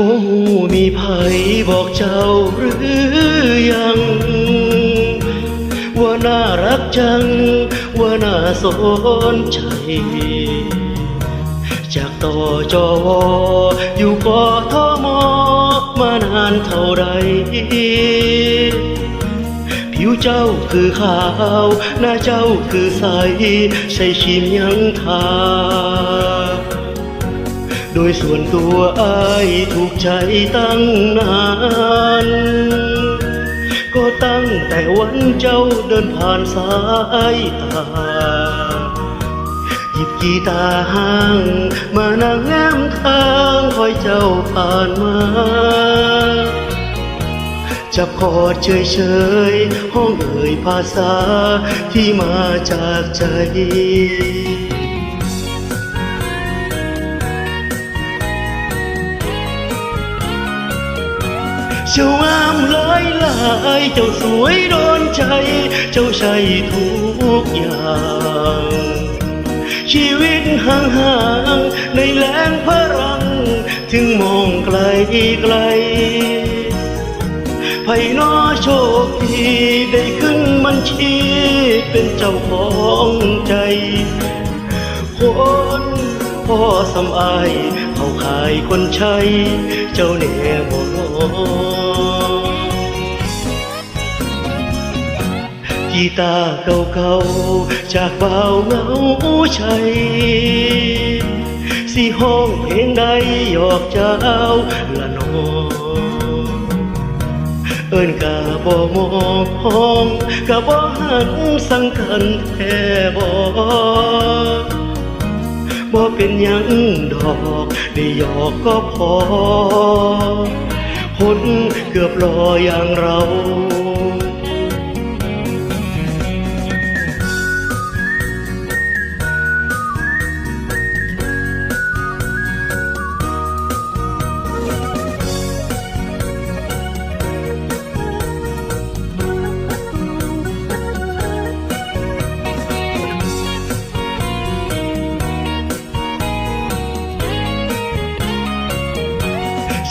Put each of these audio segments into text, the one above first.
บ่ฮู้มีไผบอกเจ้าหรือยัง ว่าน่ารักจัง ว่าน่าสนใจจากต่อจอวออยู่กอทอมมานานเท่าไรผิวเจ้าคือขาว หน้าเจ้าคือใส ใช่ชิมยังทา โดยส่วนตัวอายถูกใจตั้งนาน ก็ตั้งแต่วันเจ้าเดินผ่านสายตา หยิบกีตาร์ห้าง มานั่งแง้มทางคอยเจ้าผ่านมาจับคอดเฉยเฉยๆห้องเอ่ยภาษาที่มาจากใจ เจ้างามหลายหลายเจ้าสวยโดนใจ เจ้าใช่ทุกอย่าง ชีวิตห่างห่างๆในแหลงพรัง ถึงมองไกลไกลไผ่นอโชคดีได้ขึ้นมันชีเป็นเจ้าของใจ คนพ่อสำอายเขาขายคนใช้ เจ้าแน่บ่ กีตาร์เก่าๆ จากเบาเงาชัยสิห้องเพลงใดหยอกเจ้าละนอเอิ้นกะบ่มองห้องกะบ่หันสังกันแท้บ่บ่เป็นหยังดอกได้หยอกก็พอคนเกือบรออย่างเรา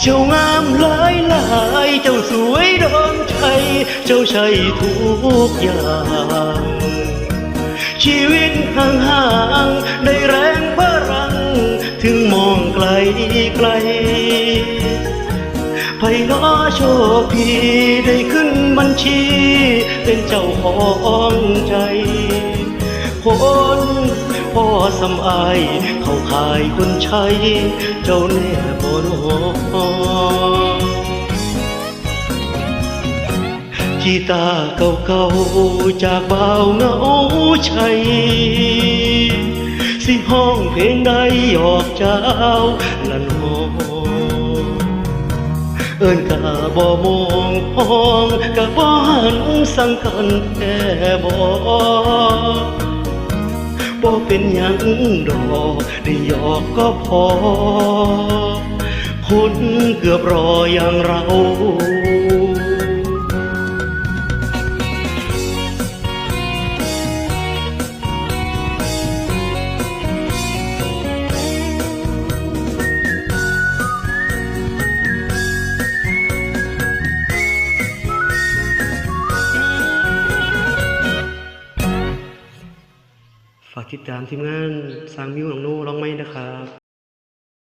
เจ้างามหลายหลายเจ้าสวยโดนใจเจ้าใช่ทุกอย่าง ชีวิตห่างห่างๆได้แรงพลัง ถึงมองไกลไกลไผ่ล้อโชคดีได้ขึ้นบัญชี เป็นเจ้าของใจคนพ่อสำอาย เขาขายคนใช้ เจ้าแน่บ่น กีตาร์เก่าๆจากเบาเงาชัยสิห้องเพลงใดออกเจ้าละนอเอิ้นกะบ่มองห้องกะบ่หันสังกันแค่บ่บ่เป็นหยังดอกได้หยอกก็พอคนเกือบรออย่างเรา ติดตามทีมงานสร้างมิวหนองโนร้องไม้นะครับ